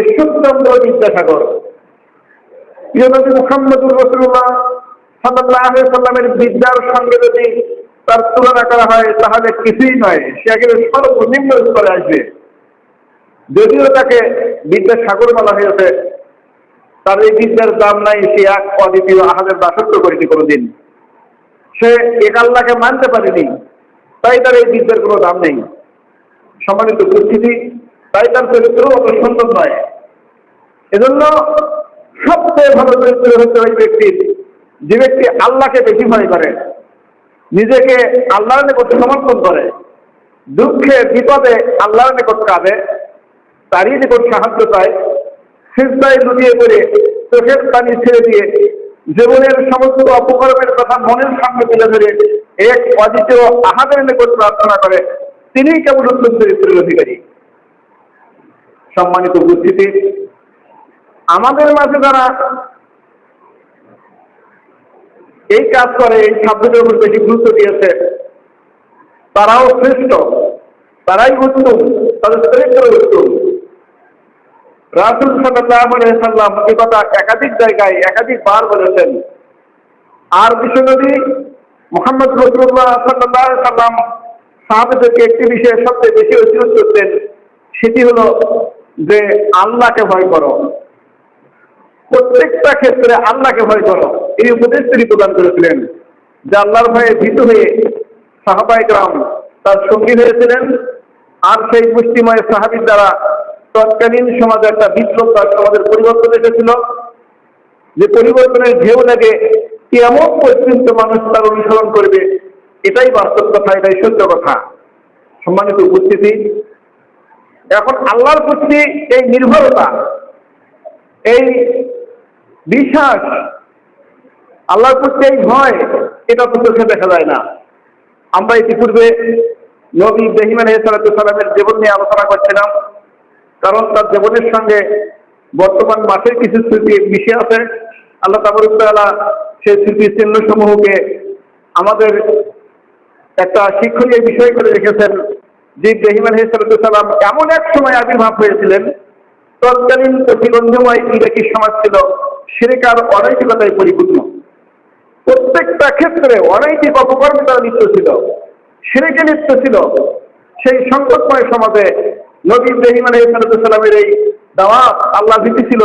ঈশ্বরচন্দ্র বিদ্যাসাগর। প্রিয়নবী মুহাম্মদুর রসুল্লাহ সাল্লাহ সাল্লামের বিদ্যার সঙ্গে যদি তার তুলনা করা হয়, তাহলে কিছুই নয়। সে একেবারে সর্বনিম্ন স্তরে আসবে। যদিও তাকে বিদ্যাসাগর বলা হয়েছে, তার এই বিদ্যার দাম নাই, সে এক অদ্বিতীয় আহাদের দাসত্ব করেনি কোনোদিন। সে এক আল্লাহকে মানতে পারেনি, তাই তার এই বিদ্যার কোনো দাম নেই। সম্মানিত উপস্থিতি তাই তার চরিত্র অত সুন্দর নয়। এজন্য সবচেয়ে ভালো চরিত্র হচ্ছে ওই ব্যক্তির যে ব্যক্তি আল্লাহকে বেশি ভয় করে। নিজেকে আল্লাহর নিকট সমর্পণ করে। দুঃখে, বিপদে আল্লাহর নিকট কাঁদে। তারই নিকট সাহায্য পায়। সিজদায় লুটিয়ে পড়ে চোখের পানি ছেড়ে দিয়ে জীবনের সমস্ত অপকর্মের কথা মনের সামনে তুলে ধরে এক অদ্বিতীয় আহাদের নিকট প্রার্থনা করে। তিনিই কেবল উত্তম চরিত্রের অধিকারী। সম্মানিত উপস্থিতি। আমাদের মাঝে যারা এই কাজ করে, এই শব্দটার উপর বেশি গুরুত্ব দিয়েছে, তারাও শ্রেষ্ঠ, তারাই উত্তম, তাদের চরিত্র উত্তম। রাসুল সাল্লাম এ কথা একাধিক জায়গায় একাধিক বার বলেছেন। আর বিশ্বনবী মোহাম্মদ রসুল্লাহ সাল্লাহ সাল্লাম সাহাবেদেরকে একটি বিষয়ে সবচেয়ে বেশি ঐতিহ্য করতেন, সেটি হলো যে আল্লাহকে ভয় করো। প্রত্যেকটা ক্ষেত্রে আল্লাহকে ভয় করো। এই উপদেশ তিনি প্রদান করেছিলেন। যে আল্লাহর ভয়ে ভীত হয়ে সাহাবাই গ্রাম তার সঙ্গী হয়েছিলেন। আর সেই পুষ্টিময় সাহাবির দ্বারা তৎকালীন সমাজে একটা বিপ্লব তার সমাজের পরিবর্তন এসেছিল। যে পরিবর্তনের ঢেউ লাগে কেমন পর্যন্ত মানুষ তার অনুসরণ করবে, এটাই বাস্তব কথা, এটাই সত্য কথা। সম্মানিত উপস্থিতি এখন আল্লাহর প্রতি এই নির্ভরতা, এই বিশ্বাস, আল্লাহর প্রতি এই ভয়, এটা তো চোখে দেখা যায় না। আমরা ইতিপূর্বে নবী ইব্রাহিম আলহিসালামের জীবন নিয়ে আলোচনা করছিলাম, কারণ তার জীবনের সঙ্গে বর্তমান মাসের কিছু স্মৃতি মিশে আছে। আল্লাহ তাবরুদ্দালা সেই স্মৃতি চিহ্ন সমূহকে আমাদের একটা শিক্ষণীয় বিষয় করে রেখেছেন। যে ইব্রাহিম আলহিসাল্লাম এমন এক সময় আবির্ভাব হয়েছিলেন, তৎকালীন প্রতিবন্ধময় ইরাকি সমাজ ছিল সেরেকার অনৈতিকতায় পরিপূর্ণ। প্রত্যেকটা ক্ষেত্রে অনৈতিক অপকর্মে তারা লিপ্ত ছিল সেরেকে লিপ্ত ছিল। সেই সংকটময় সমাজে নবী ইব্রাহিম আলহিসাল্লামের এই দাওয়াত আল্লাহ ভীতি ছিল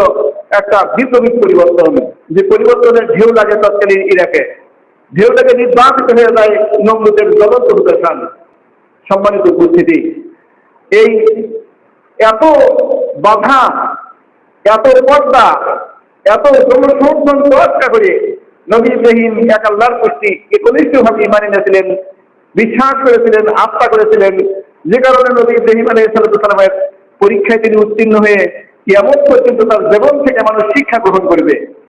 একটা বিপ্লবীর পরিবর্তন, যে পরিবর্তনের ঢেউ লাগে তৎকালীন ইরাকে। ঢেউটাকে নির্বাচিত হয়ে যায় নমরুদের জ্বলন্ত হুদাসান সম্মানিত উপস্থিতি। এই এত বাধা, এত পর্দা, এত জনসমর্থন তোয়াক্কা করে নবী ইব্রাহিম এক আল্লাহর প্রতি একনিষ্ঠভাবে ইমান এনেছিলেন, বিশ্বাস করেছিলেন, আস্থা করেছিলেন। যে কারণে নবী ইব্রাহিম আলহ সাল্লামের পরীক্ষায় তিনি উত্তীর্ণ হয়ে এমন পর্যন্ত তার জীবন থেকে মানুষ শিক্ষা গ্রহণ করবে।